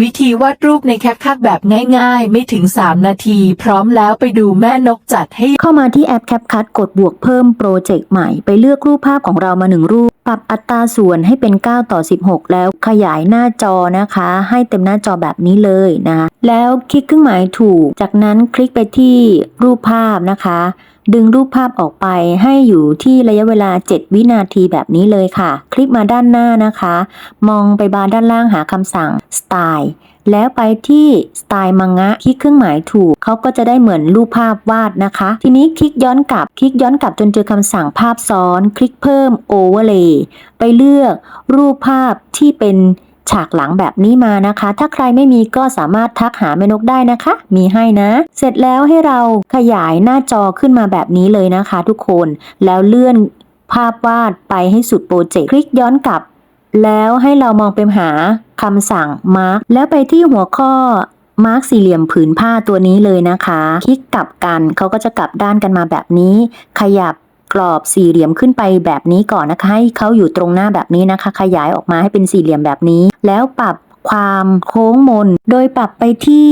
วิธีวาดรูปในแคปคักแบบง่ายๆ ไม่ถึง 3 นาที พร้อมแล้วไปดูแม่นกจัดให้ เข้ามาที่แอปแคปคั t กดบวกเพิ่มโปรเจกต์ใหม่ ไปเลือกรูปภาพของเรามาหนึ่งรูปปรับอัตราส่วนให้เป็น 9 ต่อ 16 แล้วขยายหน้าจอนะคะ ให้เต็มหน้าจอแบบนี้เลยนะคะแล้วคลิกเครื่องหมายถูก จากนั้นคลิกไปที่รูปภาพนะคะ ดึงรูปภาพออกไปให้อยู่ที่ระยะเวลา 7 วินาทีแบบนี้เลยค่ะ คลิกมาด้านหน้านะคะ มองไปบาร์ด้านล่างหาคำสั่ง Style แล้วไปที่สไตล์มังงะคลิกเครื่องหมายถูกเขาก็จะได้เหมือนรูปภาพวาดนะคะ ทีนี้คลิกย้อนกลับ คลิกย้อนกลับจนเจอคำสั่งภาพซ้อน คลิกเพิ่ม Overlay ไปเลือกรูปภาพที่เป็นฉากหลังแบบนี้มานะคะ ถ้าใครไม่มีก็สามารถทักหาแม่นกได้นะคะ มีให้นะ เสร็จแล้วให้เราขยายหน้าจอขึ้นมาแบบนี้เลยนะคะ ทุกคน แล้วเลื่อนภาพวาดไปให้สุดโปรเจกต์ คลิกย้อนกลับ แล้วให้เรามองไปหาคำสั่ง mark แล้วไปที่หัวข้อ mark สี่เหลี่ยมผืนผ้าตัวนี้เลยนะคะ คลิกกลับกันเขาก็จะกลับด้านกันมาแบบนี้ ขยับกรอบสี่เหลี่ยมขึ้นไปแบบนี้ก่อนนะคะ ให้เขาอยู่ตรงหน้าแบบนี้นะคะ ขยายออกมาให้เป็นสี่เหลี่ยมแบบนี้ แล้วปรับความโค้งมน โดยปรับไปที่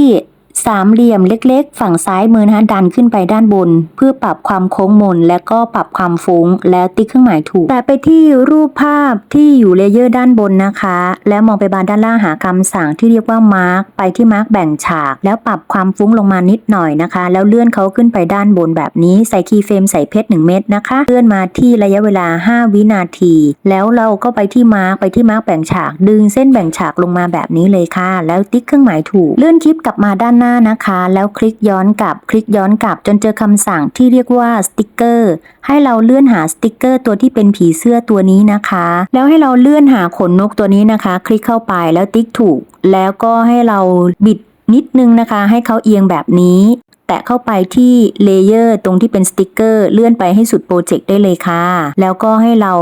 สามเหลี่ยมเล็กๆ ฝั่งซ้ายมือนะคะดันขึ้นไปด้านบน เพื่อปรับความโค้งมน และก็ปรับความฟุ้ง แล้วติ๊กเครื่องหมายถูก แต่ไปที่รูปภาพที่อยู่เลเยอร์ด้านบนนะคะ แล้วมองไปบานด้านล่างหาคำสั่งที่เรียกว่ามาร์กไปที่มาร์กแบ่งฉาก แล้วปรับความฟุ้งลงมานิดหน่อยนะคะ แล้วเลื่อนเขาขึ้นไปด้านบนแบบนี้ใส่คีย์เฟรมใส่เพชร1เม็ดนะคะ เลื่อนมาที่ระยะเวลา 5 วินาที แล้วเราก็ไปที่มาร์กไปที่มาร์กแบ่งฉาก ดึงเส้นแบ่งฉากลงมาแบบนี้เลยค่ะ แล้วติ๊กเครื่องหมายถูก เลื่อนคลิปกลับมาด้านหน้านะคะ แล้วคลิกย้อนกลับ คลิกย้อนกลับจนเจอคำสั่งที่เรียกว่าสติกเกอร์ ให้เราเลื่อนหาสติกเกอร์ตัวที่เป็นผีเสื้อตัวนี้นะคะ แล้วให้เราเลื่อนหาขนนกตัวนี้นะคะ คลิกเข้าไปแล้วติ๊กถูก แล้วก็ให้เราบิดนิดนึงนะคะ ให้เขาเอียงแบบนี้แตะเข้าไปที่เลเยอร์ตรงที่เป็นสติกเกอร์เลื่อนไปให้สุดโปรเจกต์ได้เลยค่ะ แล้วก็ให้เรา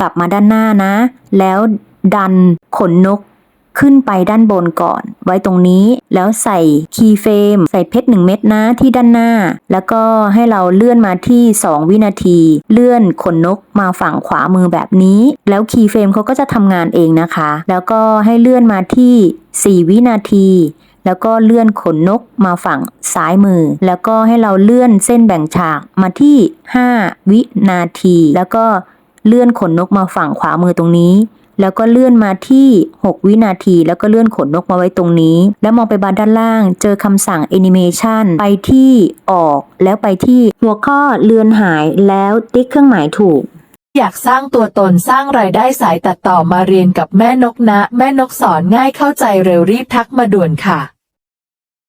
กลับมาด้านหน้านะ แล้วดันขนนก ขึ้นไปด้านบนก่อน ไว้ตรงนี้แล้วใส่คีย์เฟรมใส่เพชร1เม็ดนะที่ด้านหน้า แล้วก็ให้เราเลื่อนมาที่ 2 วินาที เลื่อนขนนกมาฝั่งขวามือแบบนี้ แล้วคีย์เฟรมเขาก็จะทำงานเองนะคะ แล้วก็ให้เลื่อนมาที่ 4 วินาทีแล้วก็เลื่อนขนนกมาฝั่งซ้ายมือ แล้วก็ให้เราเลื่อนเส้นแบ่งฉากมาที่ 5 วินาที แล้วก็เลื่อนขนนกมาฝั่งขวามือตรงนี้ แล้วก็เลื่อนมาที่ 6 วินาที แล้วก็เลื่อนขนนกมาไว้ตรงนี้ แล้วมองไปบานด้านล่าง เจอคำสั่ง Animation ไปที่ออก แล้วไปที่หัวข้อเลือนหายแล้วติ๊กเครื่องหมายถูกอยากสร้างตัวตนสร้างรายได้สายตัดต่อมาเรียนกับแม่นกนะ แม่นกสอนง่ายเข้าใจเร็วรีบทักมาด่วนค่ะ